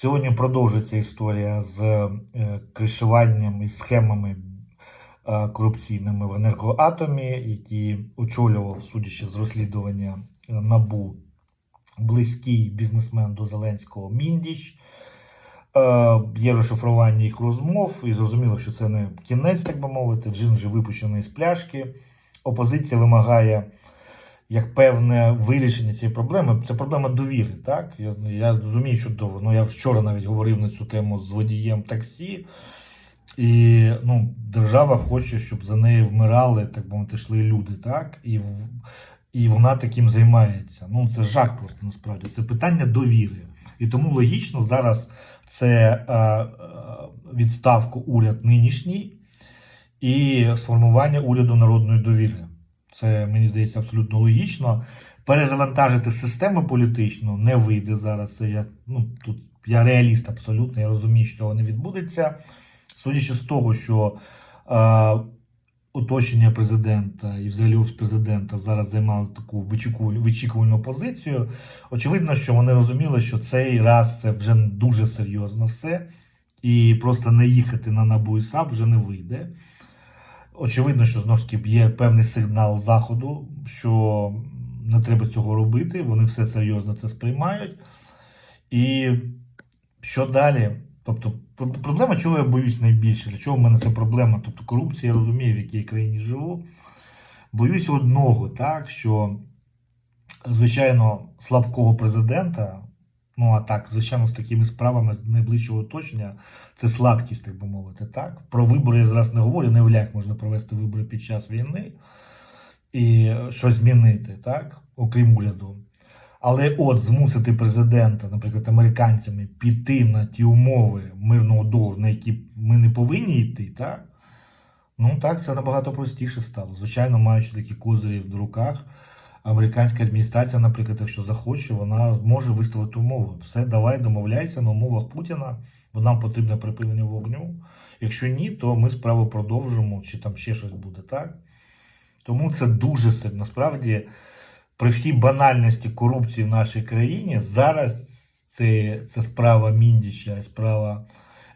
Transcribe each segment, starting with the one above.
Сьогодні продовжується історія з е, кришуванням і схемами е, корупційними в енергоатомі, які очолював, судячи з розслідування е, НАБУ, близький бізнесмен до Зеленського Міндіч. Є розшифрування їх розмов, і зрозуміло, що це не кінець, так би мовити. Джин вже випущений з пляшки. Опозиція вимагає як певне вирішення цієї проблеми. Це проблема довіри. Так? Я, я розумію, що довго. Ну, я вчора навіть говорив на цю тему з водієм таксі. І ну, держава хоче, щоб за нею вмирали, так би мовити, йшли люди, так? І, і вона таким займається. Ну, це жах просто насправді. Це питання довіри. І тому логічно зараз це е, е, відставку уряд нинішній і сформування уряду народної довіри. Це мені здається абсолютно логічно. Перезавантажити систему політичну не вийде зараз. Це я ну тут я реаліст абсолютно. Я розумію, що цього не відбудеться. Судячи з того, що е, оточення президента і взагалі офіс президента зараз займали таку вичікувальну, позицію. Очевидно, що вони розуміли, що цей раз це вже дуже серйозно все, і просто не їхати на НАБУ і САП вже не вийде. Очевидно, що знову ж таки є певний сигнал заходу, що не треба цього робити. Вони все серйозно це сприймають. І що далі? Тобто, проблема, чого я боюсь найбільше, для чого в мене це проблема? Тобто, корупція, я розумію, в якій країні живу. Боюсь одного, так, що, звичайно, слабкого президента, ну а так, звичайно, з такими справами з найближчого оточення, це слабкість, так би мовити. Так? Про вибори я зараз не говорю, не як можна провести вибори під час війни і щось змінити, так? окрім уряду. Але от змусити президента, наприклад, американцями піти на ті умови мирного договору, на які ми не повинні йти, так? Ну так, це набагато простіше стало. Звичайно, маючи такі козирі в руках, американська адміністрація, наприклад, якщо захоче, вона може виставити умови. Все, давай домовляйся на умовах Путіна, бо нам потрібне припинення вогню. Якщо ні, то ми справу продовжимо, чи там ще щось буде, так? Тому це дуже сильно. Насправді, при всій банальності корупції в нашій країні, зараз це, це справа Міндіча, справа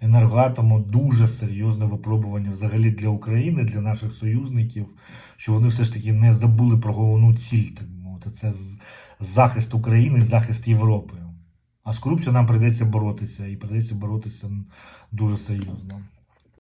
енергоатому дуже серйозне випробування взагалі для України, для наших союзників, що вони все ж таки не забули про головну ціль, так мовити. Це захист України, захист Європи. А з корупцією нам прийдеться боротися, і прийдеться боротися дуже серйозно.